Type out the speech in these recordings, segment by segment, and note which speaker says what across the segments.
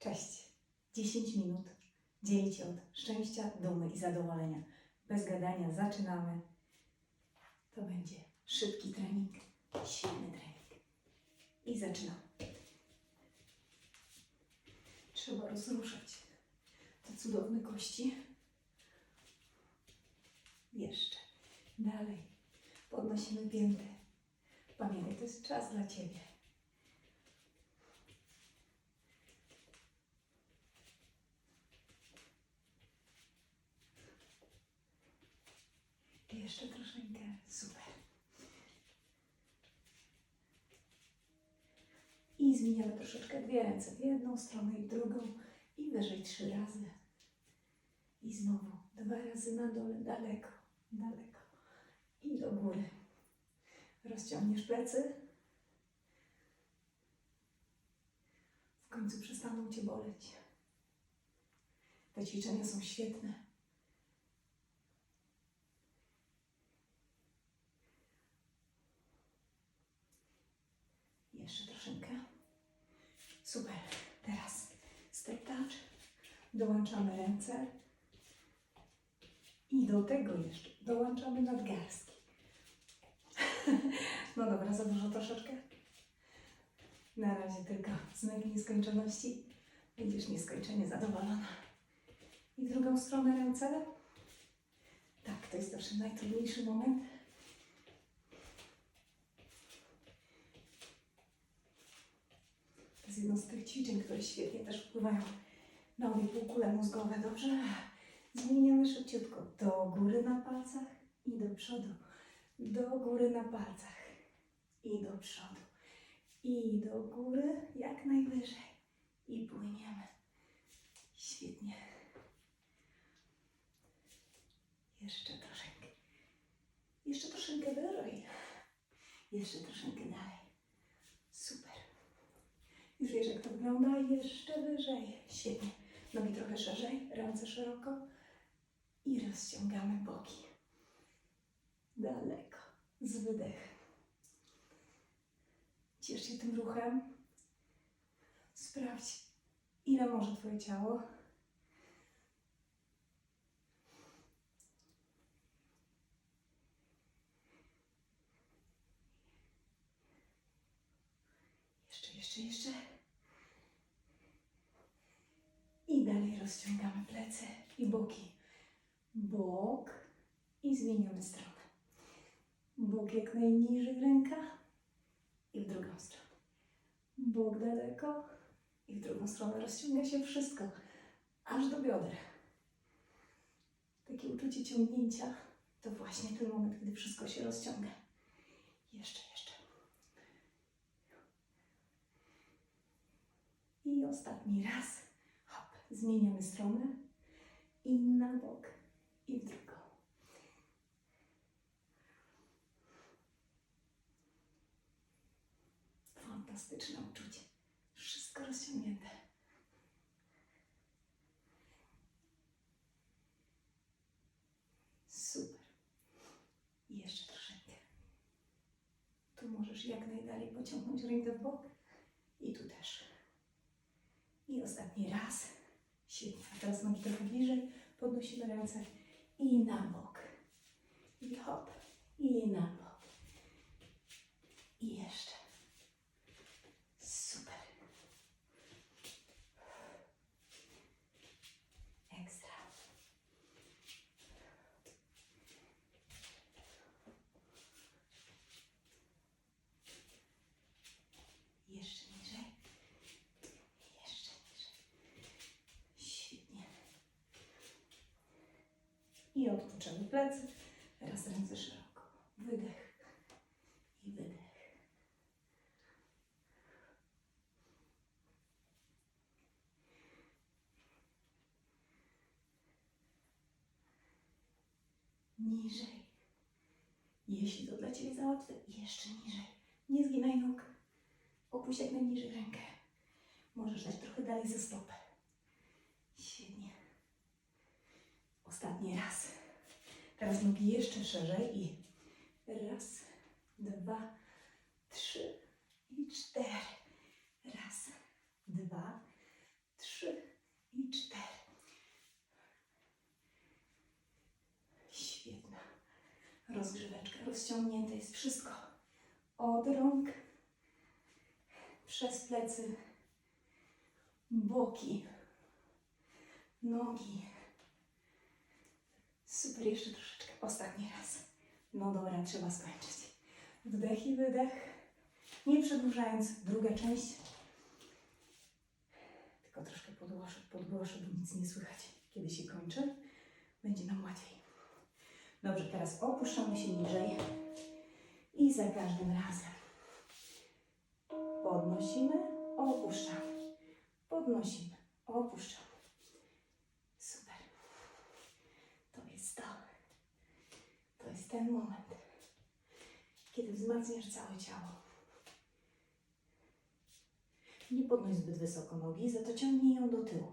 Speaker 1: Cześć. 10 minut dzieli Cię od szczęścia, dumy i zadowolenia. Bez gadania zaczynamy. To będzie szybki trening, silny trening. I zaczynamy. Trzeba rozruszać te cudowne kości. Jeszcze. Dalej. Podnosimy pięty. Pamiętaj, to jest czas dla Ciebie. Jeszcze troszeczkę. Super. I zmieniamy troszeczkę dwie ręce w jedną stronę i w drugą. I wyżej trzy razy. I znowu dwa razy na dole, daleko, daleko. I do góry. Rozciągniesz plecy. W końcu przestaną Cię boleć. Te ćwiczenia są świetne. Jeszcze troszeczkę. Super. Teraz step touch. Dołączamy ręce. I do tego jeszcze dołączamy nadgarstki. No dobra, za dużo troszeczkę. Na razie tylko znak nieskończoności. Będziesz nieskończenie zadowolona. I drugą stronę ręce. Tak, to jest zawsze najtrudniejszy moment. To jest jedno z tych ćwiczeń, które świetnie też wpływają na obie półkule mózgowe. Dobrze? Zmieniamy szybciutko. Do góry na palcach i do przodu. Do góry na palcach i do przodu. I do góry jak najwyżej. I płyniemy. Świetnie. Jeszcze troszeczkę. Jeszcze troszeczkę wyżej. Jeszcze troszeczkę dalej. Super. Już wiesz, jak to wygląda. Jeszcze wyżej. Świetnie. Nogi trochę szerzej, ręce szeroko. I rozciągamy boki. Daleko. Z wydechem. Ciesz się tym ruchem. Sprawdź, ile może Twoje ciało. Jeszcze, jeszcze, jeszcze. I dalej rozciągamy plecy i boki. Bok i zmieniamy stronę. Bok jak najniżej w rękach i w drugą stronę. Bok daleko i w drugą stronę. Rozciąga się wszystko, aż do bioder. Takie uczucie ciągnięcia to właśnie ten moment, gdy wszystko się rozciąga. Jeszcze, jeszcze. I ostatni raz. Zmieniamy stronę i na bok i w drugą. Fantastyczne uczucie. Wszystko rozciągnięte. Super. I jeszcze troszeczkę. Tu możesz jak najdalej pociągnąć rękę w bok i tu też. I ostatni raz. A teraz nogi trochę bliżej. Podnosimy ręce i na bok. I hop. I na bok. I jeszcze. Super. Ekstra. Jeszcze niżej. Jeszcze niżej. Świetnie. I odpuszczamy plecy. Teraz ręce szeroko. Wydech i wydech. Niżej. Jeśli to dla Ciebie za łatwe, jeszcze niżej. Nie zginaj nóg. Opuść jak najniżej rękę. Możesz dać trochę dalej ze stopy. Świetnie. Ostatni raz. Teraz nogi jeszcze szerzej i raz, dwa, trzy i cztery. Raz, dwa, trzy i cztery. Świetna rozgrzeweczka. Rozciągnięte jest wszystko od rąk, przez plecy, boki, nogi. Super, jeszcze troszeczkę. Ostatni raz. No dobra, trzeba skończyć. Wdech i wydech. Nie przedłużając, druga część. Tylko troszkę podgłoszę, podgłoszę, bo nic nie słychać. Kiedy się kończy, będzie nam łatwiej. Dobrze, teraz opuszczamy się niżej i za każdym razem podnosimy, opuszczamy, podnosimy, opuszczamy. Super. To jest to. To ten moment, kiedy wzmacniasz całe ciało. Nie podnoś zbyt wysoko nogi, za to ciągnij ją do tyłu.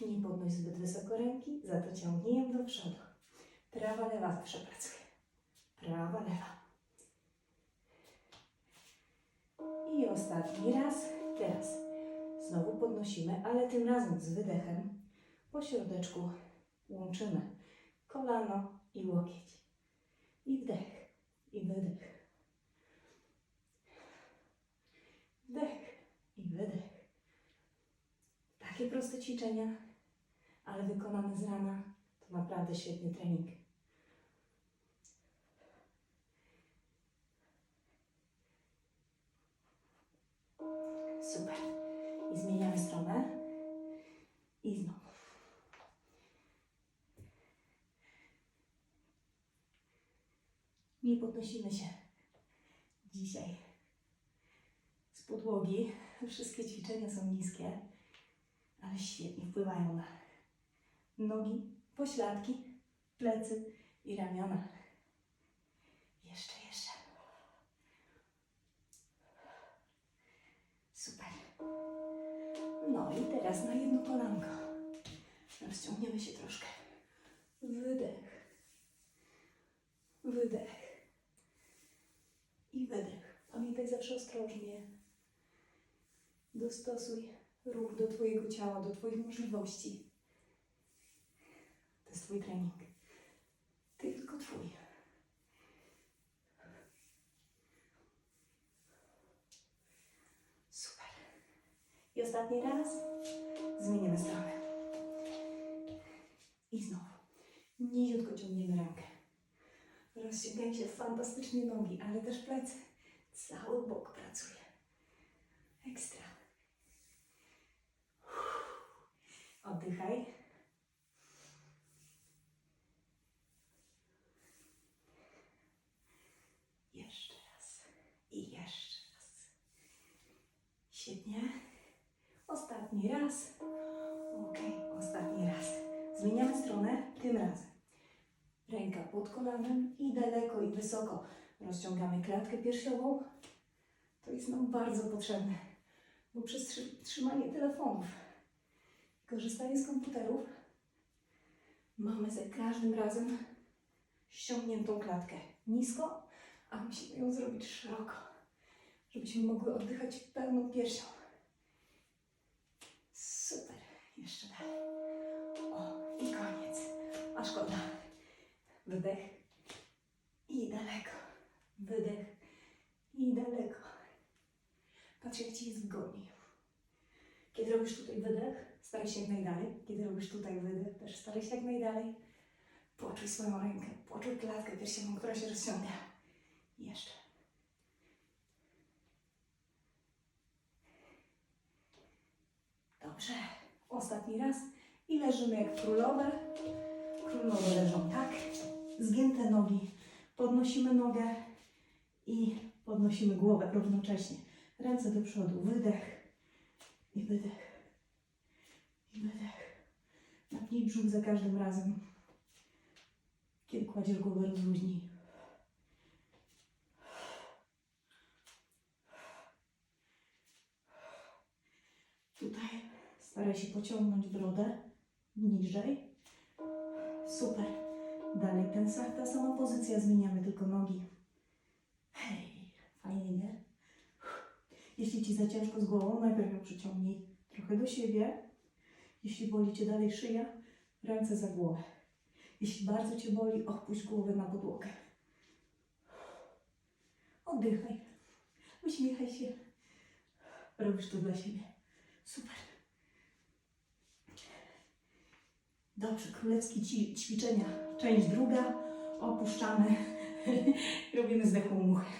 Speaker 1: Nie podnoś zbyt wysoko ręki, za to ciągnij ją do przodu. Prawa, lewa zawsze pracuje. Prawa, lewa. I ostatni raz. Teraz znowu podnosimy, ale tym razem z wydechem po środeczku łączymy kolano i łokieć. I wdech, i wydech. Wdech i wydech. Takie proste ćwiczenia, ale wykonane z rana to naprawdę świetny trening. Nie podnosimy się dzisiaj z podłogi. Wszystkie ćwiczenia są niskie, ale świetnie wpływają na nogi, pośladki, plecy i ramiona. Jeszcze, jeszcze. Super. No i teraz na jedno kolanko. Rozciągniemy się troszkę. Wydech. Wydech. Wydech. Pamiętaj zawsze ostrożnie. Dostosuj ruch do Twojego ciała, do Twoich możliwości. To jest Twój trening. Tylko Twój. Super. I ostatni raz. Zmieniamy stronę. I znowu. Niziutko ciągniemy rękę. Rozciągają się fantastycznie nogi, ale też plecy. Cały bok pracuje. Ekstra. Oddychaj. Jeszcze raz. I jeszcze raz. Świetnie. Ostatni raz. Ok, ostatni raz. Zmieniamy stronę tym razem. Ręka pod kolanem i daleko i wysoko. Rozciągamy klatkę piersiową. To jest nam bardzo potrzebne, bo przez trzy- trzymanie telefonów, korzystanie z komputerów, mamy za każdym razem ściągniętą klatkę nisko, a musimy ją zrobić szeroko, żebyśmy mogły oddychać pełną piersią. Super. Jeszcze dalej. Wydech. I daleko. Wydech. I daleko. Patrz, jak Ci wygodniej. Kiedy robisz tutaj wydech, staraj się jak najdalej. Kiedy robisz tutaj wydech, też staraj się jak najdalej. Poczuj swoją rękę, poczuj klatkę piersiową, która się rozciąga. Jeszcze. Dobrze. Ostatni raz. I leżymy jak królowe. Królowe leżą tak. Zgięte nogi. Podnosimy nogę i podnosimy głowę równocześnie. Ręce do przodu. Wydech i wydech. I wydech. Napnij brzuch za każdym razem. Kiedy kładziesz głowę, rozluźnij. Tutaj staraj się pociągnąć brodę niżej. Super. Dalej ten, ta sama pozycja, zmieniamy tylko nogi. Hej, fajnie, nie? Jeśli Ci za ciężko z głową, najpierw ją przyciągnij trochę do siebie. Jeśli boli Cię dalej szyja, ręce za głowę. Jeśli bardzo Cię boli, opuść głowę na podłogę. Oddychaj. Uśmiechaj się. Robisz to dla siebie. Super. Dobrze, królewskie ćwiczenia. Część druga. Opuszczamy. Robimy zdechłą muchę.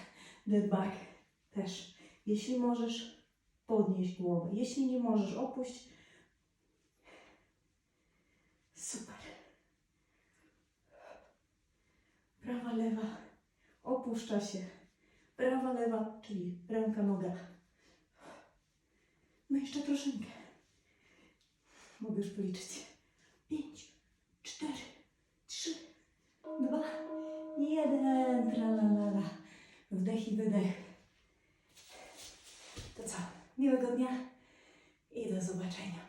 Speaker 1: Dead bug. Też. Jeśli możesz, podnieś głowę. Jeśli nie możesz, opuść. Super. Prawa, lewa. Opuszcza się. Prawa, lewa, czyli ręka, noga. No jeszcze troszeczkę. Mogę już policzyć. Pięć, cztery, trzy, dwa, jeden. Tralalala. Wdech i wydech. To co? Miłego dnia i do zobaczenia.